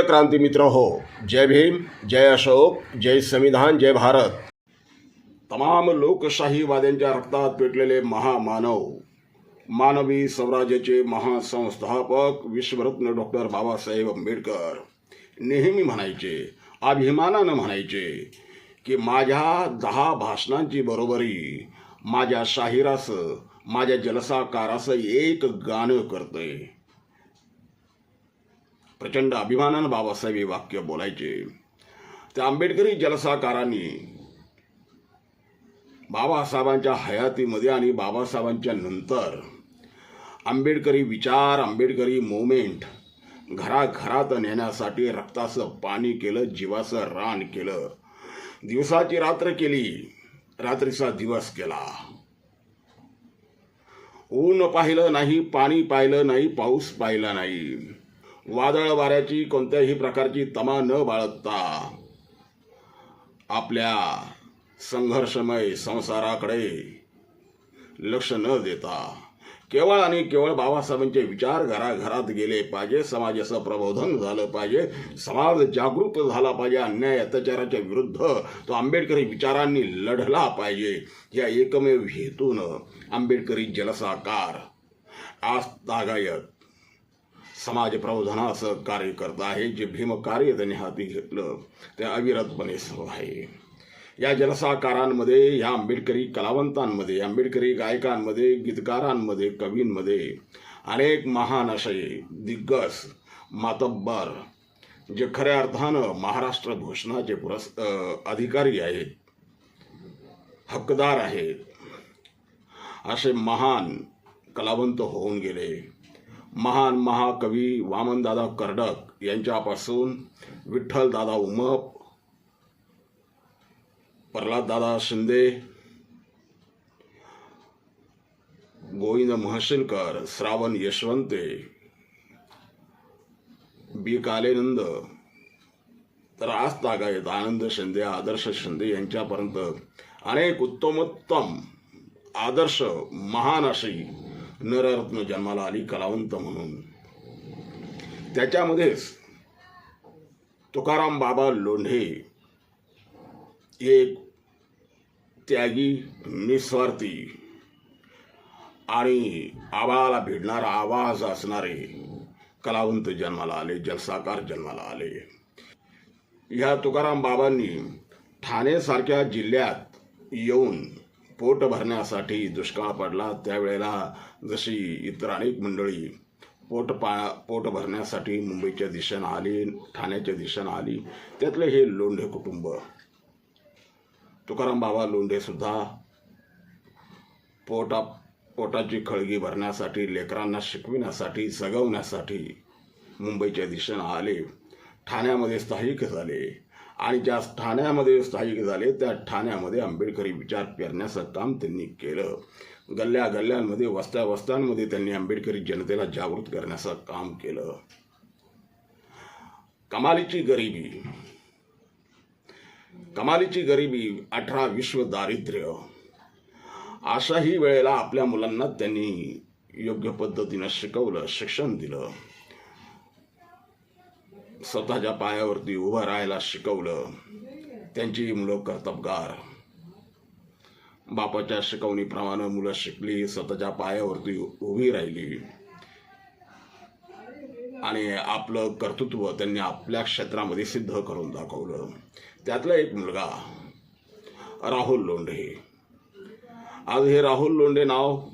प्रिय क्रांती मित्र हो जय भीम जय अशोक जय संविधान जय भारत. तमाम लोकशाहीवाद्यांच्या रक्तात पेटलेले महामानव मानवी स्वराज्याचे महासंस्थापक विश्वरत्न डॉक्टर बाबासाहेब आंबेडकर. नेहमी म्हणायचे अभिमानानं म्हणायचे की माझ्या दहा भाषणांची बरोबरी माझ्या शाहिरासं माझ्या जलसाकाराचं एक गाणं करतंय. प्रचंड अभिमानानं बाबासाहेब हे वाक्य बोलायचे. त्या आंबेडकरी जलसाकारांनी बाबासाहेबांच्या हयातीमध्ये आणि बाबासाहेबांच्या नंतर आंबेडकरी विचार आंबेडकरी मुवमेंट घराघरात नेण्यासाठी रक्ताचं पाणी केलं जीवाचं रान केलं. दिवसाची रात्र केली रात्रीचा दिवस केला. ऊन पाहिलं नाही पाणी पाहिलं नाही पाऊस पाहिला नाही. वादळ वाऱ्याची कोणत्याही प्रकारची तमा न बाळगता आपल्या संघर्षमय संसाराकडे लक्ष न देता केवळ आणि केवळ बाबासाहेबांचे विचार घराघरात गेले पाहिजे समाजाचं प्रबोधन झालं पाहिजे समाज जागृत झाला पाहिजे अन्याय अत्याचाराच्या विरुद्ध तो आंबेडकरी विचारांनी लढला पाहिजे. या एकमेव हेतून आंबेडकरी जलसाकार आज तागायत समाज प्रबोधनाचं कार्य करत आहे जे भीमकार्य त्यांनी हाती घेतलं ते अविरतपणे सुरू आहे. या जलसाकारांमध्ये या आंबेडकरी कलावंतांमध्ये आंबेडकरी गायकांमध्ये गीतकारांमध्ये कवींमध्ये अनेक महान असे दिग्गज मातब्बर जे खऱ्या अर्थानं महाराष्ट्र भूषणाचे पुरस् अधिकारी आहेत हक्कदार आहेत असे महान कलावंत होऊन गेले. महान महाकवी वामनदादा कर्डक यांच्यापासून विठ्ठलदादा उमप प्रल्हाददादा शिंदे गोविंद महशिलकर श्रावण यशवंते बी. कालेनंद तर आज तागायत आनंद शिंदे आदर्श शिंदे यांच्यापर्यंत अनेक उत्तमोत्तम आदर्श महान अशी नररत्न जन्माला आली कलावंत म्हणून. त्याच्यामध्येच तुकाराम बाबा लोंढे एक त्यागी निस्वार्थी आणि आवाला भिडणारा आवाज असणारे कलावंत जन्माला आले जलसाकार जन्माला आले. ह्या तुकाराम बाबांनी ठाणेसारख्या जिल्ह्यात येऊन पोट भरण्यासाठी दुष्काळ पडला त्यावेळेला जशी इतर अनेक मंडळी पोट पा पोट भरण्यासाठी मुंबईच्या दिशेनं आली ठाण्याच्या दिशेनं आली त्यातले हे लोंढे कुटुंब. तुकाराम बाबा लोंढेसुद्धा पोटा पोटाची खळगी भरण्यासाठी लेकरांना शिकविण्यासाठी जगवण्यासाठी मुंबईच्या दिशेनं आले ठाण्यामध्ये स्थायिक झाले. आणि ज्या ठाण्यामध्ये स्थायिक झाले त्या ठाण्यामध्ये आंबेडकरी विचार पेरण्याचं काम त्यांनी केलं. गल्ल्या गल्ल्यांमध्ये वस्त्या वस्त्यांमध्ये त्यांनी आंबेडकरी जनतेला जागृत करण्याचं काम केलं. कमालीची गरिबी. कमालीची गरिबी अठरा विश्व दारिद्र्य. अशाही वेळेला आपल्या मुलांना त्यांनी योग्य पद्धतीनं शिकवलं शिक्षण दिलं. स्वतःच्या पायावरती उभं राहायला शिकवलं. त्यांची मुलं कर्तबगार. बापाच्या शिकवणीप्रमाणे मुलं शिकली स्वतःच्या पायावरती उभी राहिली. आणि आपलं कर्तृत्व त्यांनी आपल्या क्षेत्रामध्ये सिद्ध करून दाखवलं. त्यातला एक मुलगा राहुल लोंढे. आज हे राहुल लोंढे नाव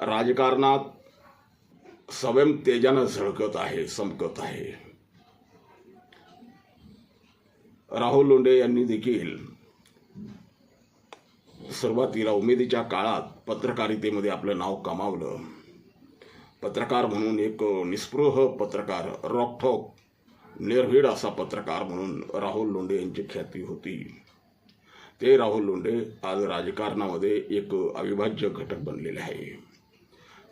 राजकारणात स्वयं तेजानं झळकत आहे चमकत आहे. राहुल लोंढे यांनी देखील सुरुवातीला उमेदीच्या काळात पत्रकारितेमध्ये आपलं नाव कमावलं. पत्रकार म्हणून एक निस्पृह पत्रकार रॉकठोक निर्भीड असा पत्रकार म्हणून राहुल लोंढे यांची ख्याती होती. ते राहुल लोंढे आज राजकारणामध्ये एक अविभाज्य घटक बनलेले आहे.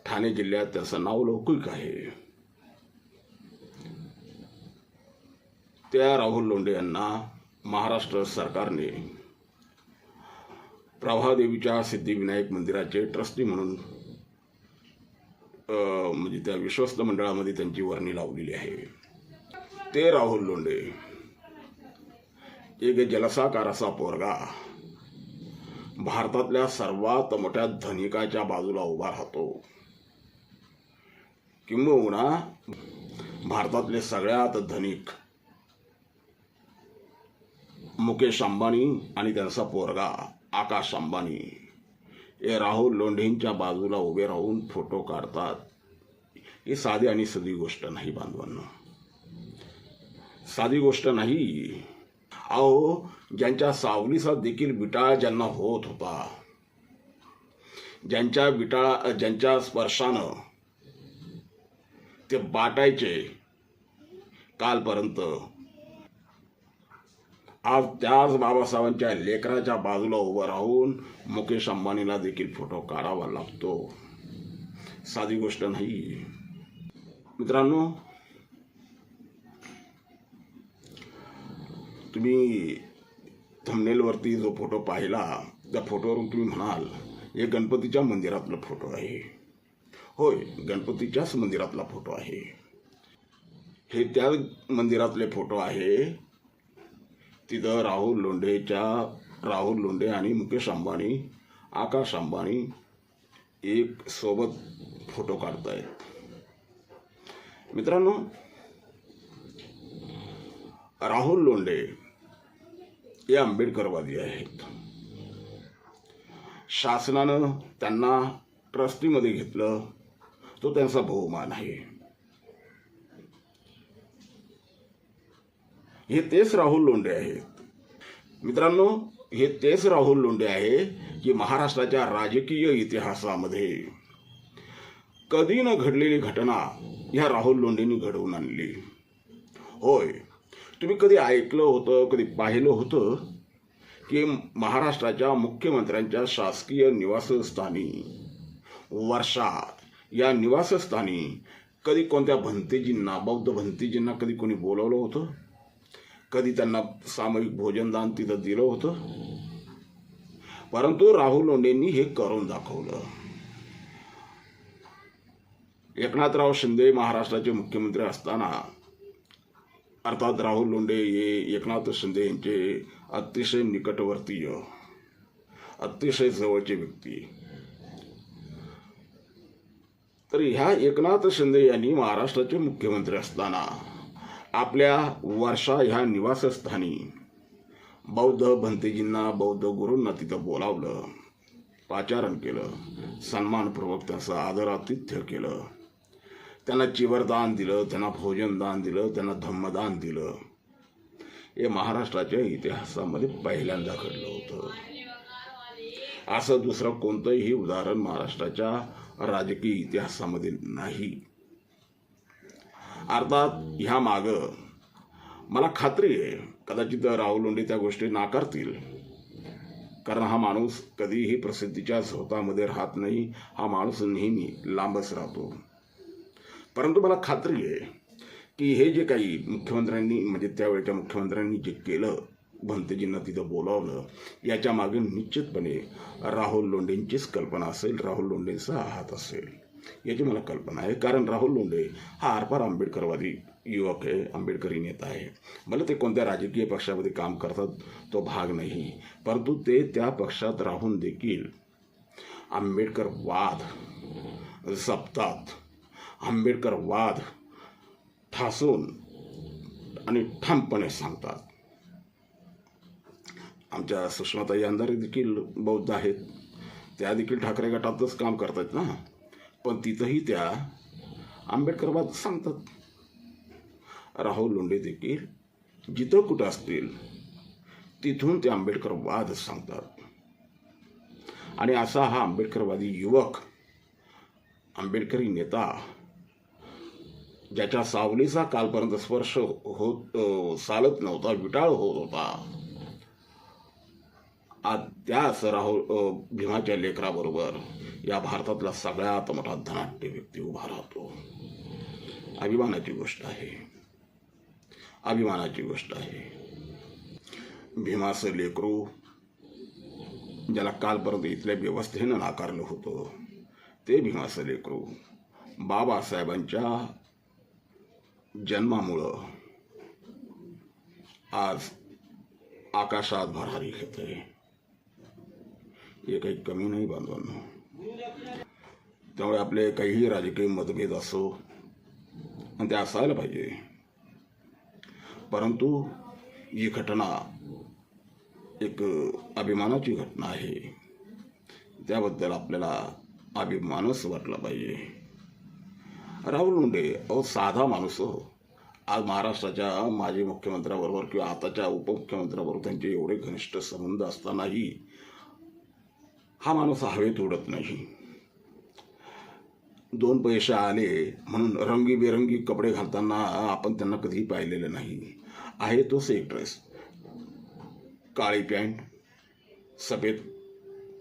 ठाणे जिल्ह्यात त्याचं नाव लौकिक आहे. त्या राहुल लोंढे यांना महाराष्ट्र सरकारने प्रभादेवीच्या सिद्धिविनायक मंदिराचे ट्रस्टी म्हणून म्हणजे त्या विश्वस्त मंडळामध्ये त्यांची वर्णी लावलेली आहे. ते राहुल लोंढे एक जलसाकार असा पोरगा भारतातल्या सर्वात मोठ्या धनिकाच्या बाजूला उभा राहतो. किंबहुना भारतातले सगळ्यात धनिक मुकेश अंबानी आणि त्यांचा पोरगा आकाश अंबानी. हे राहुल लोंढेंच्या बाजूला उभे राहून फोटो काढतात. ही साधी आणि साधी गोष्ट नाही बांधवांना. साधी गोष्ट नाही. अहो ज्यांच्या सावलीचा देखील बिटाळ ज्यांना होत होता ज्यांच्या बिटाळा ज्यांच्या स्पर्शानं ते बाटायचे कालपर्यंत आज त्याच बाबासाहेबांच्या लेकराच्या बाजूला उभं राहून मुकेश अंबानीला देखील फोटो काढावा लागतो. साधी गोष्ट नाही. मित्रांनो तुम्ही थंबनेलवरती जो फोटो पाहिला त्या फोटोवरून तुम्ही म्हणाल हे गणपतीच्या मंदिरातला फोटो आहे. होय गणपतीच्याच मंदिरातला फोटो आहे. हे त्या मंदिरातले फोटो आहे. तिथं राहुल लोंढेच्या राहुल लोंढे आणि मुकेश अंबानी आकाश अंबानी एक सोबत फोटो काढतायत. मित्रांनो राहुल लोंढे हे आंबेडकरवादी आहेत. शासनानं त्यांना ट्रस्टीमध्ये घेतलं तो त्यांचा बहुमान आहे. हे तेच राहुल लोंढे आहेत. मित्रांनो हे तेच राहुल लोंढे आहे की महाराष्ट्राच्या राजकीय इतिहासामध्ये कधी न घडलेली घटना ह्या राहुल लोंढेंनी घडवून आणली. होय तुम्ही कधी ऐकलं होतं कधी पाहिलं होतं की महाराष्ट्राच्या मुख्यमंत्र्यांच्या शासकीय निवासस्थानी वर्षा या निवासस्थानी कधी कोणत्या भंतेजींना बौद्ध भंतेजींना कधी कोणी बोलवलं होतं? कधी त्यांना सामूहिक भोजनदान तिथं दिलं होतं. परंतु राहुल लोंढेंनी हे करून दाखवलं. एकनाथराव शिंदे महाराष्ट्राचे मुख्यमंत्री असताना अर्थात राहुल लोंढे हे एकनाथ शिंदे यांचे अतिशय निकटवर्तीय अतिशय जवळचे व्यक्ती. तर ह्या एकनाथ शिंदे यांनी महाराष्ट्राचे मुख्यमंत्री असताना आपल्या वर्षा ह्या निवासस्थानी. बौद्ध भंतेजींना बौद्ध गुरूंना तिथं बोलावलं. पाचारण केलं. सन्मानपूर्वक त्यांचं आदरातिथ्य केलं. त्यांना चिवरदान दिलं त्यांना भोजनदान दिलं त्यांना धम्मदान दिलं. हे महाराष्ट्राच्या इतिहासामध्ये पहिल्यांदा घडलं होतं. असं दुसरं कोणतंही उदाहरण महाराष्ट्राच्या राजकीय इतिहासामध्ये नाही. अर्थात ह्या मागं मला खात्री आहे कदाचित राहुल लोंढे त्या गोष्टी नाकारतील. कारण हा माणूस कधीही प्रसिद्धीच्या स्वतःमध्ये राहत नाही हा माणूस नेहमी लांबच राहतो. परंतु मला खात्री आहे की हे जे काही मुख्यमंत्र्यांनी म्हणजे त्यावेळच्या मुख्यमंत्र्यांनी जे केलं भंतेजींना तिथं बोलावलं याच्या मागे निश्चितपणे राहुल लोंढेंचीच कल्पना असेल राहुल लोंढेंचा हात असेल. याची मला कल्पना आहे. कारण राहुल लोंढे हा आरपार आंबेडकरवादी युवक आहे आंबेडकरी नेता आहे. मला ते कोणत्या राजकीय पक्षामध्ये काम करतात तो भाग नाही परंतु ते त्या पक्षात राहून देखील आंबेडकर वाद जपतात. आंबेडकर वाद ठासून आणि ठामपणे सांगतात. आमच्या सुषमाताई अंधारे देखील बौद्ध आहेत. त्या देखील ठाकरे गटातच काम करतात ना? पण तिथंही त्या आंबेडकरवाद सांगतात. राहुल लोंढे देखील जिथं कुठं असतील तिथून ते आंबेडकरवाद सांगतात. आणि असा हा आंबेडकरवादी युवक आंबेडकरी नेता ज्याच्या सावलीचा कालपर्यंत स्पर्श होत चालत नव्हता विटाळ होत होता त्याच राहुल भीमाच्या लेकराबरोबर या भारतातला सगळ्यात मोठा धनाट्य व्यक्ती उभा राहतो. अभिमानाची गोष्ट आहे. अभिमानाची गोष्ट आहे. भीमाचं लेकरू ज्याला कालपर्यंत इथल्या व्यवस्थेनं नाकारलं होतं ते भीमाचं लेकरू बाबासाहेबांच्या जन्मामुळं आज आकाशात भरारी घेते हे काही कमी नाही बांधवांनो त्यामुळे आपले काहीही राजकीय मतभेद असो आणि ते असायला पाहिजे. परंतु ही घटना एक अभिमानाची घटना आहे. त्याबद्दल आपल्याला अभिमानच वाटला पाहिजे. राहुल मुंडे अहो साधा माणूस हो. आज महाराष्ट्राच्या माजी मुख्यमंत्र्याबरोबर किंवा आताच्या उपमुख्यमंत्र्याबरोबर त्यांचे एवढे घनिष्ठ संबंध असतानाही हा माणूस हवेत उडत नाही. दोन पैसे आले म्हणून रंगीबेरंगी कपडे घालताना आपण त्यांना कधीही पाहिलेलं नाही. आहे तोच एक ड्रेस काळी पॅन्ट सफेद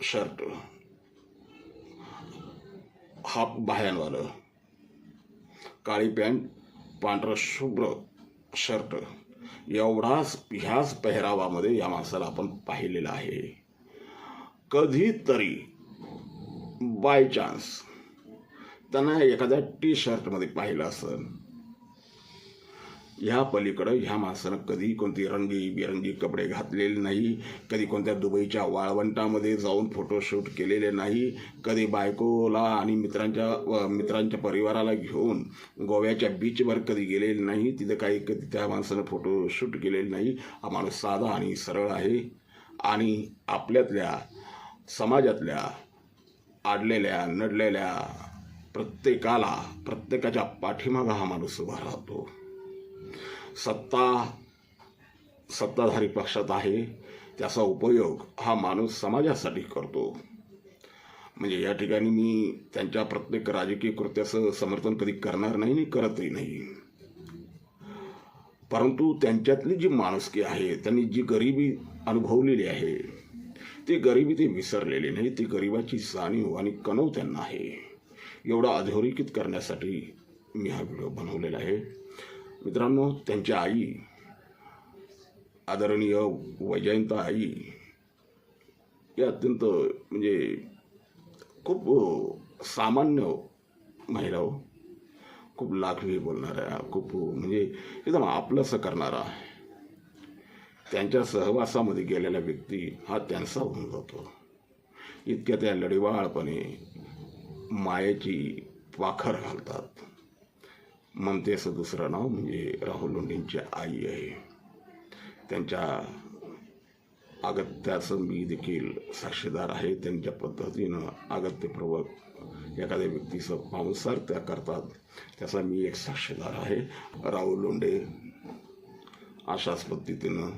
शर्ट. हाफ बाह्यांवालं. काळी पॅन्ट पांढरं शुभ्र शर्ट. एवढाच ह्याच पेहरावामध्ये या माणसाला आपण पाहिलेलं आहे. कधीतरी बाय चान्स त्यांना एखाद्या टी शर्टमध्ये पाहिलं असेल. ह्या पलीकडं ह्या माणसानं कधी कोणती रंगी बिरंगी कपडे घातलेले नाही कधी कोणत्या दुबईच्या वाळवंटामध्ये जाऊन फोटोशूट केलेले नाही कधी बायकोला आणि मित्रांच्या व मित्रांच्या परिवाराला घेऊन गोव्याच्या बीचवर कधी गेलेले नाही तिथं काही कधी त्या माणसानं फोटोशूट केलेले नाही. हा माणूस साधा आणि सरळ आहे. आणि आपल्यातल्या समाजातल्या आडलेल्या नडलेल्या प्रत्येकाला प्रत्येकाच्या पाठीमागा हा माणूस उभा राहतो. सत्ता सत्ताधारी पक्षात आहे त्याचा उपयोग हा माणूस समाजासाठी करतो. म्हणजे या ठिकाणी मी त्यांच्या प्रत्येक राजकीय कृत्याचं समर्थन कधी करणार नाही आणि करतही नाही. परंतु त्यांच्यातली जी माणुसकी आहे त्यांनी जी गरिबी अनुभवलेली आहे ती गरिबी ते विसरलेली नाही ती गरिबाची जाणीव आणि कणव त्यांना आहे. एवढा अधोरेखित करण्यासाठी मी हा व्हिडिओ बनवलेला आहे. मित्रांनो त्यांची आई आदरणीय वैजयंता आई या अत्यंत म्हणजे खूप सामान्य महिला हो. खूप लाखवी बोलणाऱ्या खूप म्हणजे एकदम आपलंसं करणारा त्यांच्या सहवासामध्ये गेलेला व्यक्ती हा त्यांचा होऊन जातो. इतक्या त्या लढिवाळपणे मायेची पाखर घालतात. ममतेचं दुसरं नाव म्हणजे राहुल लोंढेंची आई आहे. त्यांच्या अगत्याचं मी देखील साक्षीदार आहे. त्यांच्या पद्धतीनं अगत्यपूर्वक एखाद्या व्यक्तीचं पाहुणसार त्या करतात. त्याचा मी एक साक्षीदार आहे. राहुल लोंढे अशाच पद्धतीनं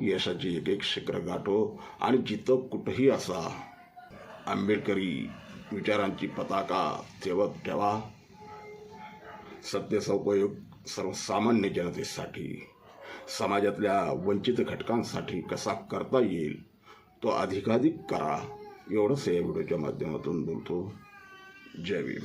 यशाची एक एक शिखर गाठो आणि जिथं कुठंही असा. आंबेडकरी विचारांची पताका ठेवत ठेवा. सत्तेचा उपयोग सर्वसामान्य जनतेसाठी समाजातल्या वंचित घटकांसाठी कसा करता येईल तो अधिकाधिक करा एवढंच या व्हिडिओच्या माध्यमातून बोलतो. जय भीम.